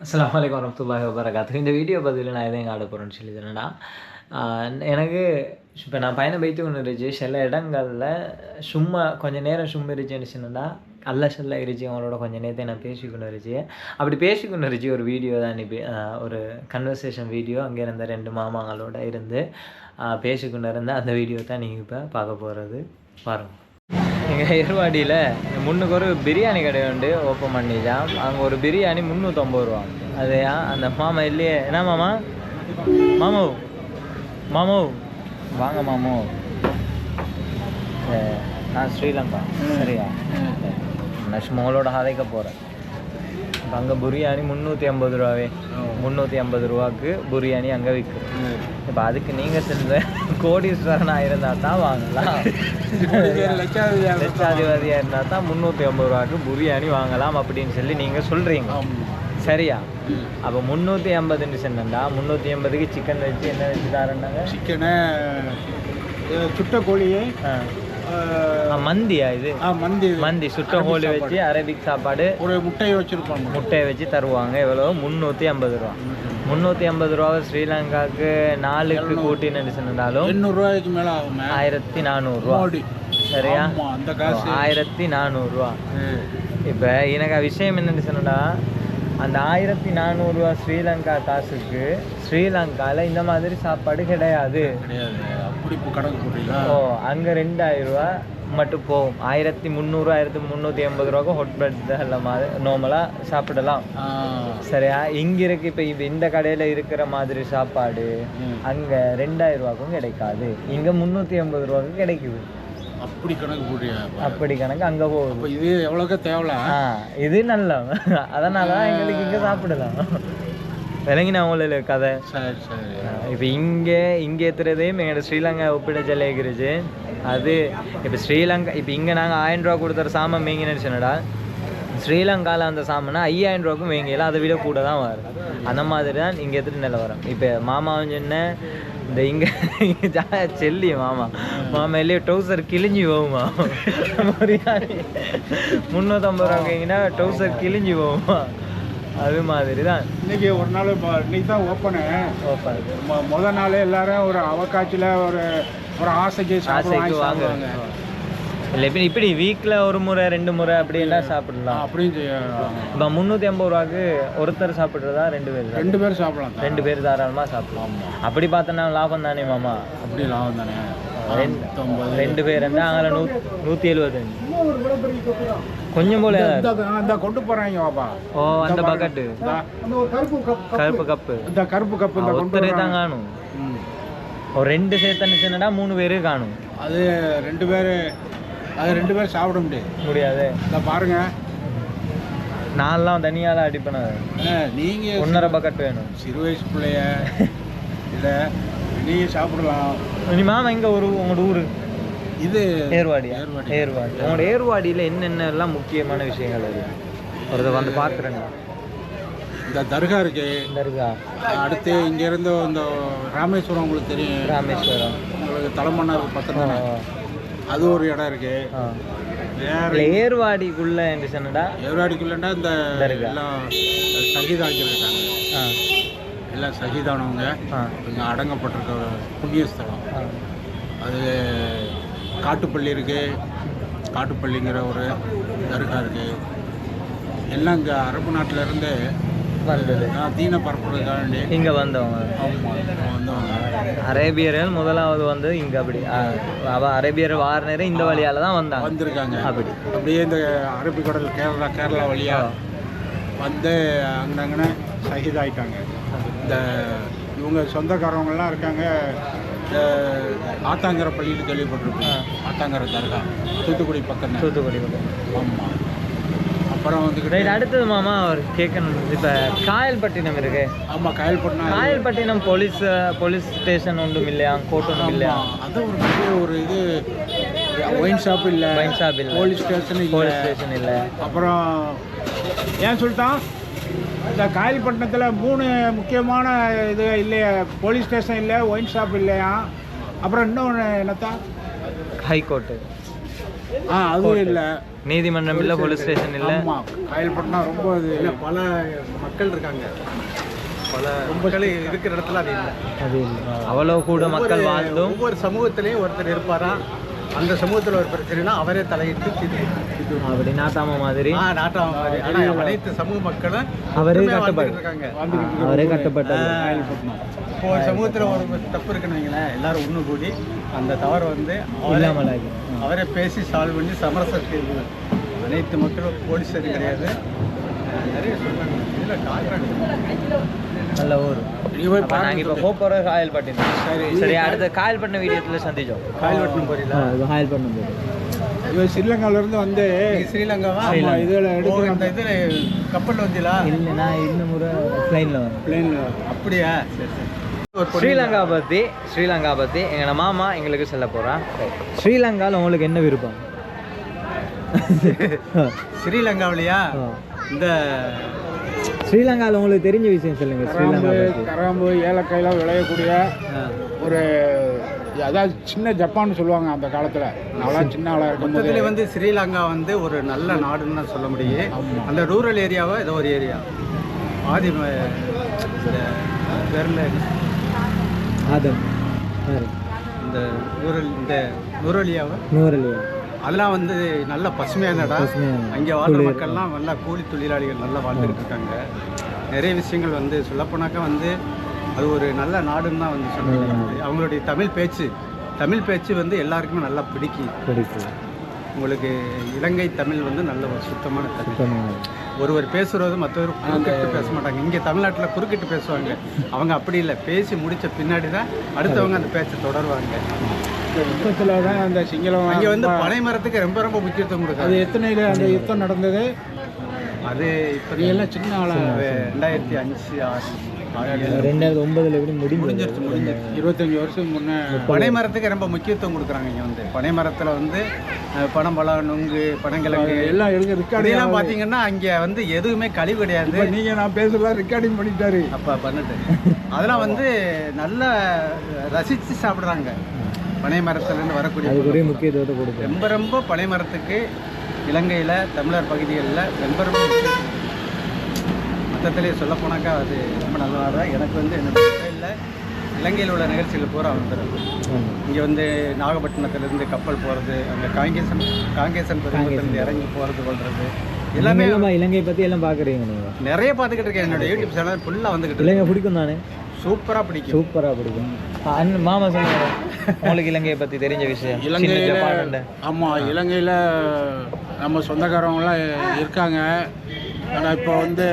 அஸ்லாம் வலைக்கம் வரமத்துல்லாஹி வபரகாத்து இந்த வீடியோ பதிவில் நான் எதையும் ஆட போகிறேன்னு சொல்லி தரேன்டா எனக்கு இப்போ நான் பயணம் போய்த்து கொண்டு இருந்துச்சு சில இடங்களில் சும்மா கொஞ்சம் நேரம் சும்மா இருந்துச்சுன்னு சொன்னா அல்ல சொல்ல இருந்துச்சு அவங்களோட கொஞ்சம் நேரத்தை நான் பேசிக்கொண்டு இருந்துச்சு. அப்படி பேசிக்கொண்டு இருந்துச்சு ஒரு வீடியோ தான் அனுப்பி ஒரு கன்வர்சேஷன் வீடியோ அங்கே இருந்த ரெண்டு மாமாங்களோட இருந்து பேசிக்கொண்டு இருந்த அந்த வீடியோ தான் நீங்கள் இப்போ பார்க்க போகிறது பாருங்கள் எங்கள் ஏர்வாடியில் முன்னுக்கு ஒரு பிரியாணி கடை உண்டு ஓப்பன் பண்ணிச்சான் அங்கே ஒரு பிரியாணி முந்நூற்றம்பது ரூபா அது ஏன்? அந்த மாமா இல்லையே. என்ன மாமா? மாமோ. மாமோ. வாங்க மாமோ. நான் ஸ்ரீலங்கா. சரியா? நான் ஸ்மோலோட ஹாதைக்க போகிறேன் இப்போ அங்கே பிரியாணி முந்நூற்றி ஐம்பது ரூபாவே. முந்நூற்றி ஐம்பது ரூபாக்கு பிரியாணி அங்கே விற்கும் இப்போ அதுக்கு நீங்கள் சென்ற கோடீஸ்வரனாக இருந்தால் தான் வாங்கலாம். லட்சாதிபதியாக இருந்தால் தான் முந்நூற்றி ஐம்பது ரூபாய்க்கு பிரியாணி வாங்கலாம் அப்படின்னு சொல்லி நீங்கள் சொல்கிறீங்க சரியா? அப்போ முந்நூற்றி ஐம்பதுன்னு சொன்னா முந்நூற்றி ஐம்பதுக்கு சிக்கன் வச்சு என்ன வச்சு தரேன்னாங்க? சிக்கனு சுட்ட கோழியை மந்தியா இது? மந்தி மந்தி சுட்ட கோழி வச்சு அரபிக் சாப்பாடு. ஒரு முட்டையை வச்சிருப்பாங்க. முட்டையை வச்சு தருவாங்க எவ்வளோ முந்நூற்றி ஐம்பது ரூபா. முந்நூற்றி ஐம்பது ரூபா ஸ்ரீலங்காவுக்கு நாலுக்கு கூட்டின்னு சொன்னாலும் எண்ணூறு ரூபாய்க்கு மேல ஆகுமே? ஆயிரத்தி நானூறுரூவா. சரியா? அந்த காசு. ஆயிரத்தி நானூறுரூவா. இப்போ எனக்கு விஷயம் என்னன்னு சொன்னா அந்த ஆயிரத்தி நானூறுரூவா ஸ்ரீலங்கா காசுக்கு ஸ்ரீலங்காவில் இந்த மாதிரி சாப்பாடு கிடையாது. இப்போ கணக்கு போடுறீங்களா? ஓ அங்கே ரெண்டாயிரம் ரூபா மட்டும் போகும். ஆயிரத்தி முந்நூறு ஆயிரத்தி முந்நூற்றி எண்பது ரூபாய்க்கு ஹொட் பிரெட் எல்லாம் மாதிரி நார்மலாக சாப்பிடலாம். சரியா? இங்கே இருக்கு இப்போ இது இந்த கடையில் இருக்கிற மாதிரி சாப்பாடு. அங்கே ரெண்டாயிரம் ரூபாய்க்கும் கிடைக்காது. இங்கே முந்நூற்றி எண்பது ரூபாய்க்கு கிடைக்குது. அப்படி கணக்கு போடுறியா? அப்படி கணக்கு அங்கே போகுது. அப்போ இது எவ்வளோக்கு தேவல? ஆ இது நல்லா அதனால தான் எங்களுக்கு இங்கே சாப்பிடலாம். விளங்கினா அவங்கள கதை. சரி சரி. இப்போ இங்கே இங்கே ஏற்றுறதையும் எங்களோட ஸ்ரீலங்கா ஒப்பிட ஜல்லிருச்சு அது இப்போ ஸ்ரீலங்கா இப்போ இங்கே நாங்கள் ஆயிரம் ரூபா கொடுத்துற சாமான் மேங்கினு சொன்னடா. ஸ்ரீலங்காவில் அந்த சாமானா ஐயாயிரம் ரூபாக்கும் வேங்கல அதை விட கூட தான் வரும். அந்த மாதிரி தான் இங்கே எடுத்துட்டு நிலவரம் இப்போ மாமாவும் சொன்ன இந்த இங்கே செல்லி மாமா. மாமா இல்லையே டவுசர் கிழிஞ்சி போகுமா பிரியாணி முந்நூற்றம்பது ரூபா கேங்கினா டவுசர் கிழிஞ்சி போகுமா அது மாதிரி தான் இன்னைக்கு ஒரு நாள் இன்னைக்கு தான் ஓப்பனு ஓப்பன் மொ- முத நாளே எல்லாரும் ஒரு அவக்காட்சியில் ஒரு ஒரு ஆசைக்கு ஆசைக்கு வாங்க சாப்பிடுவாங்க. இல்லை இப்படி இப்படி வீக்கில் ஒரு முறை ரெண்டு முறை அப்படியெல்லாம் சாப்பிடலாம். அப்படின்னு. இப்போ முந்நூற்றி ஐம்பது ரூபாய்க்கு ஒருத்தர் சாப்பிட்றதா ரெண்டு பேர். ரெண்டு பேரும் சாப்பிடலாம். ரெண்டு பேர் தாராளமாக சாப்பிடலாம். அப்படி பார்த்தோன்னா லாபம் தானே மாமா? அப்படி லாபம் தானே. ரெண்டு பேர் இருந்தால் அங்கே நூ நூற்றி எழுபத்தஞ்சு கொஞ்சம் போல கொண்டு போறாங்க பாப்பா ஓ அந்த பக்கெட்டு. கருப்பு கப் கருப்பு கப்பு. இந்த கருப்பு கப்பு இந்த கொண்டு ஒருத்தரே. தான் காணும். ஒரு ரெண்டு சேர்த்தன்னு சொன்னடா மூணு பேரு காணும். அது ரெண்டு பேர் அது ரெண்டு பேரும் சாப்பிட முடியாது. முடியாது. இந்த பாருங்க. நான்லாம் தனியால அடிப்பேன் நீங்க ஒன்றரை பக்கெட் வேணும். சிறு வயசு பிள்ளைய. இல்லை நீங்க சாப்பிடலாம். மாமா எங்க ஒரு உங்களோட ஊரு? இது ஏர்வாடி. ஏர்வாடி. உங்களோட ஏர்வாடியில் என்னென்ன எல்லாம் முக்கியமான விஷயங்கள் இருக்கு? ஒரு வந்து பார்க்குறேங்க இந்த தர்கா இருக்கு. இருக்கா அடுத்து இங்க இருந்து இந்த ராமேஸ்வரம் உங்களுக்கு தெரியும். ராமேஸ்வரம். உங்களுக்கு தலைமன்னார் பக்கம் அது ஒரு இடம் இருக்கு. ஏர்வாடிக்குள்ள என்று சொன்னடா? ஏர்வாடிக்குள்ளண்டா இந்த தர்கா. எல்லாம் சகிதாக்கியிருக்காங்க ஆ. எல்லாம் சகிதானவங்க. இங்கே அடங்கப்பட்டிருக்க ஒரு புண்ணிய ஸ்தலம். ஆ. அது காட்டுப்பள்ளி இருக்கு. காட்டுப்பள்ளிங்கிற ஒரு தர்கா இருக்கு. எல்லாம் இங்கே அரபு நாட்டுல இருந்து வந்தது தீன பரப்புறதுக்காக வேண்டி இங்க வந்தவங்க. வந்தவங்க. அரேபியர்கள் முதலாவது வந்து இங்க அப்படி அவ அரேபியர் வாரினரே இந்த வழியால தான் வந்தாங்க. வந்திருக்காங்க. அப்படி. அப்படியே இந்த அரபிக்கடல் கேரளா கேரளா வழியா வந்து அங்கனங்கன சகிதாயிட்டாங்க. இந்த இவங்க சொந்தக்காரவங்கெல்லாம் இருக்காங்க. இந்த ஆத்தாங்கர பள்ளின்னு கேள்விப்பட்டிருப்போம் ஆத்தாங்கர தர்கா தூத்துக்குடி பக்கம் தூத்துக்குடி ஆமாம் அப்புறம் வந்துக்கிட்டு அடுத்தது மாமா அவர் கேட்கணும். இப்போ காயல்பட்டினம் இருக்கு. ஆமாம் Kayalpattinam Kayalpattinam police police station ஒன்றும் இல்லையா? கோர்ட் ஒன்றும் இல்லையா? அது ஒரு பெரிய ஒரு இது. ஒயின் ஷாப் இல்லை. ஒயின் ஷாப் இல்லை. போலீஸ் ஸ்டேஷன் போலீஸ் ஸ்டேஷன் இல்லை. அப்புறம் ஏன் சொல்லிட்டான் இந்த காயல்பட்டினத்தில் மூணு முக்கியமான இது இல்லையா போலீஸ் ஸ்டேஷன் இல்லை ஒயின் ஷாப் இல்லையா? அப்புறம் இன்னொன்று என்னத்தான் ஹைகோர்ட்டு. ஆ அதுவும் இல்லை. நீதிமன்றம் இல்லை போலீஸ் ஸ்டேஷன் இல்லை. ஆமாம் காயல்பட்டினம் ரொம்ப இது பல மக்கள் இருக்காங்க. பல மக்கள் இருக்கிற இடத்துல அது இல்லை. அது இல்லை. அவ்வளோ கூட மக்கள் வாழ்ந்தும் ஒவ்வொரு சமூகத்திலையும் ஒருத்தர் இருப்பாரா? அந்த சமூகத்தில் ஒரு பிரச்சனைனா அவரே தலையிட்டு தீர்த்து அப்படி நாட்டாம மாதிரி. ஆ நாட்டாம மாதிரி. ஆனால் அனைத்து சமூக மக்களும் அவரே ஒற்றுமையா கட்டுப்பாடு. வாழ்ந்துட்டு இருக்காங்க. அவரே காயல்பட்டினம் இப்போ சமூகத்தில் ஒரு தப்பு இருக்குன்னு வைங்களேன் எல்லாரும் ஒன்று கூடி அந்த தவறு வந்து அவரே இல்லாமலாகி அவரே பேசி சால்வ் பண்ணி சமரச தீர்வு அனைத்து மக்களும் போலீஸ் அது கிடையாது நிறைய சொல்றாங்க. இதில் கால்றாங்க நல்ல ஊர். அப்ப நாங்க இப்போ போக போகிற காயல்பட்டினம் சரி சரி அடுத்த காயல்பட்டினம் வீடியோத்தில் சந்திச்சோம் காயல்பட்டினம் போறீங்களா காயல்பட்டினம் போய் இவன் ஸ்ரீலங்காவிலேருந்து வந்து ஸ்ரீலங்காவா இதுல எடுத்து இந்த இதுல கப்பல் வந்தீங்களா இல்லை நான் இந்த முறை பிளேனில் அப்படியா சரி சரி ஸ்ரீலங்கா பற்றி ஸ்ரீலங்கா பற்றி எங்களோட மாமா எங்களுக்கு சொல்ல போகிறான் ஸ்ரீலங்காவில் உங்களுக்கு என்ன விருப்பம் ஸ்ரீலங்காவிலையா இந்த ஸ்ரீலங்காவில் உங்களுக்கு தெரிஞ்ச விஷயம் சொல்லுங்க ஸ்ரீலங்கா கராம்பு கராம்பு ஏலக்காயெல்லாம் விளையக்கூடிய ஒரு அதாவது சின்ன ஜப்பான் சொல்லுவாங்க அந்த காலத்தில். நல்லா சின்ன ஆளாக இருக்கும்போது. மொத்தத்துல வந்து ஸ்ரீலங்கா வந்து ஒரு நல்ல நாடுன்னு தான் சொல்ல முடியும். அந்த ரூரல் ஏரியாவா ஏதோ ஒரு ஏரியா? ஆதி பேரில் ஆதம். இந்த ரூரல் இந்த ரூரலியாவா நூறலியா அதெல்லாம் வந்து நல்ல பசுமையான இடம் பசுமையான அங்கே வாழ்ற மக்கள்லாம் நல்லா கூலி தொழிலாளிகள் நல்லா வாழ்ந்துட்டு இருக்காங்க. நிறைய விஷயங்கள் வந்து சொல்லப்போனாக்கா வந்து அது ஒரு நல்ல நாடுன்னு தான் வந்து சொல்ல முடியும். அவங்களுடைய தமிழ் பேச்சு தமிழ் பேச்சு வந்து எல்லாருக்குமே நல்லா பிடிக்கும் பிடிக்கும். உங்களுக்கு இலங்கை தமிழ் வந்து நல்ல ஒரு சுத்தமான தமிழ். ஒருவர் பேசுறது மற்றவர் குறுக்கிட்டு பேச மாட்டாங்க. இங்கே தமிழ்நாட்டில் குறுக்கிட்டு பேசுவாங்க. அவங்க அப்படி இல்லை. பேசி முடிச்ச பின்னாடி தான் அடுத்தவங்க அந்த பேச்சை தொடருவாங்க. யுத்தத்தில் தான் அந்த சிங்களம் அங்கே வந்து பனை மரத்துக்கு ரொம்ப ரொம்ப முக்கியத்துவம் அது கொடுக்காது எத்தனையில் அந்த யுத்தம் நடந்தது? அது இப்போ எல்லாம் சின்ன ஆளாக ரெண்டாயிரத்தி அஞ்சு ஆறு. ரெண்டாயிரத்தி ஒன்பதுல எப்படி முடிஞ்சு முடிஞ்சிருச்சு முடிஞ்சிருச்சு. இருபத்தஞ்சி வருஷம் முன்னே பனை மரத்துக்கு ரொம்ப முக்கியத்துவம் கொடுக்குறாங்க இங்கே வந்து. பனை மரத்தில் வந்து பனம்பழம் நுங்கு பனங்கிழங்கு எல்லாம் எழுதி ரெக்கார்டிங் இப்படியெல்லாம் பார்த்தீங்கன்னா அங்கே வந்து எதுவுமே கழிவு கிடையாது. நீங்கள் நான் பேசலாம் ரெக்கார்டிங் பண்ணிட்டாரு. அப்பா பண்ணுது அதெல்லாம் வந்து நல்லா ரசித்து சாப்பிட்றாங்க. பனை மரத்துலேருந்து வரக்கூடிய அதுக்கு பொருள். ஒரே முக்கியத்துவத்தை கொடுப்பேன் ரொம்ப ரொம்ப பனை மரத்துக்கு இலங்கையில் தமிழர் பகுதிகளில் ரொம்ப ரொம்ப. மொத்தத்திலே சொல்ல போனாக்கா அது ரொம்ப நல்ல தான் எனக்கு வந்து என்னோட இல்லை இலங்கையில் உள்ள நிகழ்ச்சிகள் பூரா வந்துடும் இங்கே வந்து நாகப்பட்டினத்துலேருந்து கப்பல் போகிறது அங்கே காங்கேசன் காங்கேசன் பெருமத்திலேருந்து இறங்கி போகிறது கொள்வது எல்லாமே இலங்கை பற்றி எல்லாம் பார்க்குறீங்க நீங்கள் நிறைய பார்த்துக்கிட்டு இருக்கேன். என்னோட யூடியூப் சேனல் ஃபுல்லாக வந்துக்கிட்டு இலங்கை பிடிக்கும் தானே சூப்பராக பிடிக்கும். சூப்பராக பிடிக்கும். அண்ணன் மாமா சொல்லுங்க உங்களுக்கு இலங்கையை பற்றி தெரிஞ்ச விஷயம். இலங்கையில் ஆமாம் இலங்கையில் நம்ம சொந்தக்காரவங்களாம் இருக்காங்க. ஆனால் இப்போ வந்து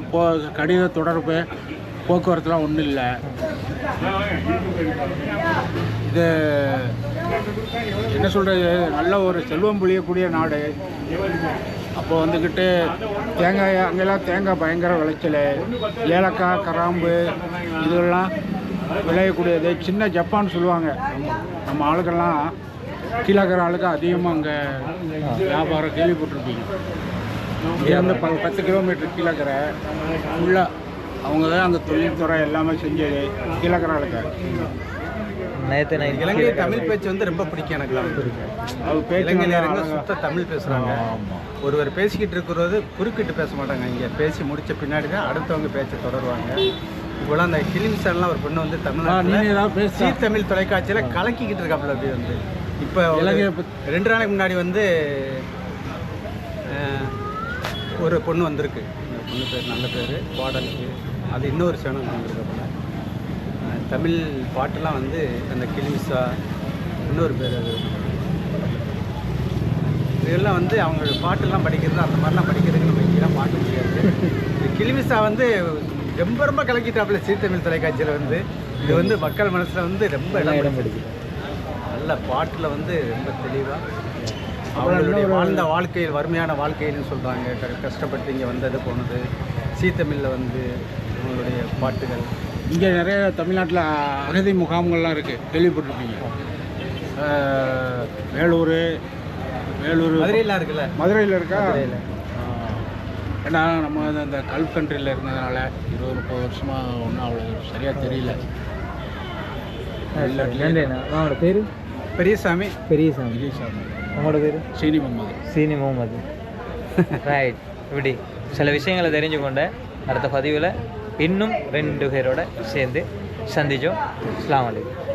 இப்போ கடித தொடர்பு போக்குவரத்துலாம் ஒன்றும் இல்லை. இது என்ன சொல்கிறது நல்ல ஒரு செல்வம் பொழியக்கூடிய நாடு. அப்போ வந்துக்கிட்டு தேங்காய் அங்கெல்லாம் தேங்காய் பயங்கர விளைச்சல். ஏலக்காய் கராம்பு இதெல்லாம் விளையக்கூடியது. சின்ன ஜப்பான் சொல்லுவாங்க. நம்ம நம்ம ஆளுக்கெல்லாம் கீழக்கிற ஆளுக்கு அதிகமாக அங்கே வியாபாரம் கேள்விப்பட்டிருப்பீங்க. இங்கேருந்து ப பத்து கிலோமீட்டர் கீழக்கிற ஃபுல்லாக அவங்க தான் அந்த தொழில்துறை எல்லாமே செஞ்சது. கீழக்கிற ஆளுக்கு நேற்று நான் இலங்கை தமிழ் பேச்சு வந்து ரொம்ப பிடிக்கும் எனக்கு. இலங்கையில் சுத்த தமிழ் பேசுகிறாங்க ஒருவர் பேசிக்கிட்டு இருக்கிறது குறுக்கிட்டு பேச மாட்டாங்க. இங்கே பேசி முடிச்ச பின்னாடி தான் அடுத்தவங்க பேச்சை தொடருவாங்க. இப்போலாம் அந்த கிளிமிசன்லாம் ஒரு பொண்ணு வந்து தமிழ்நாட்டில் ஏதாவது பேச. சீ தமிழ் தொலைக்காட்சியில் கலக்கிக்கிட்டு இருக்காப்புல அப்படி வந்து. இப்போ ரெண்டு நாளைக்கு முன்னாடி வந்து ஒரு பொண்ணு வந்திருக்கு. அந்த பொண்ணு பேர் நல்ல பேர் பாடலுக்கு. அது இன்னொரு சேனல் வந்திருக்காப்புல அஹ், தமிழ் பாட்டெல்லாம் வந்து அந்த கிளிமிசா இன்னொரு பேர் அது. இதெல்லாம் வந்து அவங்களோட பாட்டெல்லாம் படிக்கிறது அந்த மாதிரிலாம் படிக்கிறதுக்கு நம்ம இங்கெல்லாம் பார்க்க முடியாது. கிளிமிசா வந்து ரொம்ப ரொம்ப கலக்கிட்டாப்புல சீர்தமிழ் தொலைக்காட்சியில் வந்து. இது வந்து மக்கள் மனசில் வந்து ரொம்ப இடம் இடம் பிடிக்குது. நல்ல பாட்டில் வந்து ரொம்ப தெளிவாக அவங்களுடைய வாழ்ந்த வாழ்க்கையில் வறுமையான வாழ்க்கையில்னு சொல்கிறாங்க கஷ்டப்பட்டு இங்கே வந்தது போனது. சீத்தமிழில் வந்து அவங்களுடைய பாட்டுகள். இங்கே நிறைய தமிழ்நாட்டில் அகதி முகாம்கள்லாம் இருக்குது கேள்விப்பட்டிருப்பீங்க. வேலூர் வேலூர் மதுரையெல்லாம் இருக்குல்ல? மதுரையில் இருக்கா? மதுரையில. ஏன்னா நம்ம அந்த கல்ஃப் கண்ட்ரியில் இருந்ததுனால இருபது முப்பது வருஷமாக ஒன்றும் அவ்வளோ சரியாக தெரியல. அவனோட பேர்? பெரியசாமி. பெரியசாமி. பெரியசாமி. உங்களோட பேர்? சீனி முகமது. சீனி முகமது. ரைட் இப்படி சில விஷயங்களை தெரிஞ்சுக்கொண்ட அடுத்த பதிவில் இன்னும் ரெண்டு பேரோட சேர்ந்து சந்திச்சோம். அஸ்லாம் வலைக்கம்